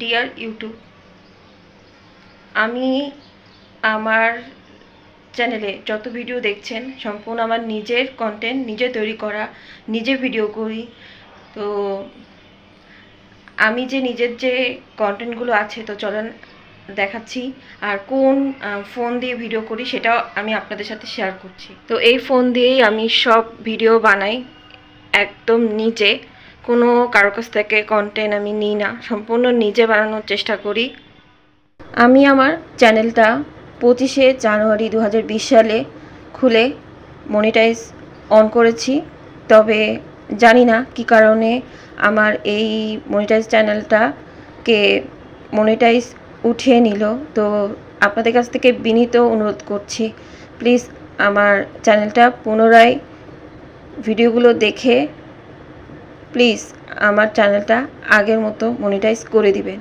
Deer YouTube আমি আমার চ্যানেলে যত ভিডিও দেখছেন, সম্পূর্ণ আমার নিজের কন্টেন্ট নিজে তৈরি করা, নিজে ভিডিও করি। তো আমি যে নিজের যে কন্টেন্টগুলো আছে, তো চলেন দেখাচ্ছি। আর কোন ফোন দিয়ে ভিডিও করি, সেটাও আমি আপনাদের সাথে শেয়ার করছি। তো এই ফোন দিয়েই আমি সব ভিডিও বানাই, একদম নিজে। কোনো কারও কাছ থেকে কন্টেন্ট আমি নিই না, সম্পূর্ণ নিজে বানানোর চেষ্টা করি। আমি আমার চ্যানেলটা পঁচিশে জানুয়ারি দু হাজার বিশ সালে খুলে মনিটাইজ অন করেছি। তবে জানি না কি কারণে আমার এই মনিটাইজ চ্যানেলটাকে মনিটাইজ উঠিয়ে নিল। তো আপনাদের কাছ থেকে বিনীত অনুরোধ করছি প্লিজ আমার চ্যানেলটা পুনরায় ভিডিওগুলো দেখে প্লিজ আমার চ্যানেলটা আগের মতো মনিটাইজ করে দিবেন।